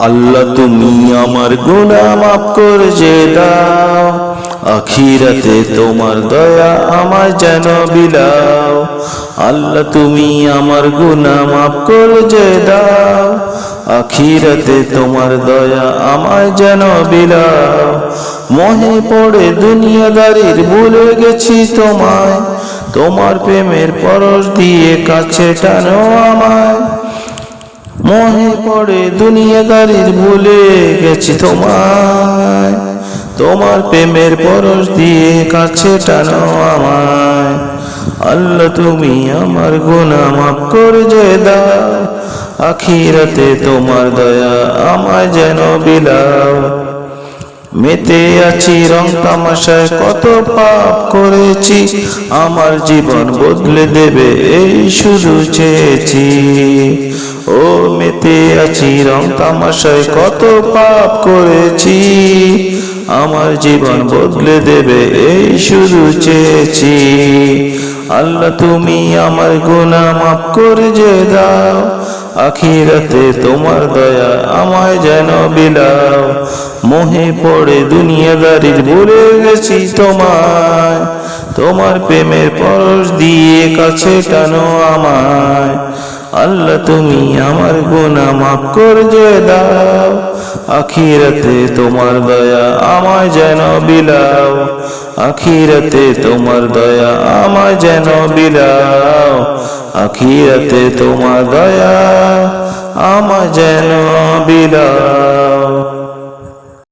আল্লাহ, তুমি আমার গুনাহ মাফ করে দাও। আখিরাতে তোমার দয়া আমায় যেন বিলাও। আল্লাহ, তুমি আমার গুনাহ মাফ করে দাও। আখিরাতে তোমার দয়া আমায় যেন বিলাও। মহে পড়ে দুনিয়াদারির, ভুলে গেছি তোমায়। তোমার প্রেমের পরশ দিয়ে কাছে টানো আমায়। পড়ে দুনিয়াদারির ভুলে গেছি তোমায়। তোমার প্রেমের পরশ দিয়ে কাছে টানো আমায়। আল্লাহ, তুমি আমার গুণা মাফ করে যে দাও। আখিরাতে তোমার দয়া আমায় যেন বিলাও। মেতে আছি, রং তামাশায় কত পাপ করেছি, আমার জীবন বদলে দেবে এই শুধু চেয়েছি। ও মেতে আছি, রং তামাশায় কত পাপ করেছি, আমার জীবন বদলে দেবে এই শুধু চেয়েছি। আল্লাহ তুমি আমার গুনাহ মাফ করে যে দাও আখিরাতে তোমার দয়া আমায় যেন বিলাও। মোহে পড়ে দুনিয়াদারির ভুলে গেছি তোমায়। তোমার প্রেমের পরশ দিয়ে কাছে টানো আমায়। আল্লাহ, তুমি আমার গুনাহ মাফ করে দাও। আখিরাতে তোমার দয়া আমায় যেন বিলাও। আখিরাতে তোমার দয়া আমায় যেন বিলাও। আখিরাতে তোমার দয়া আমার যেন বিলাও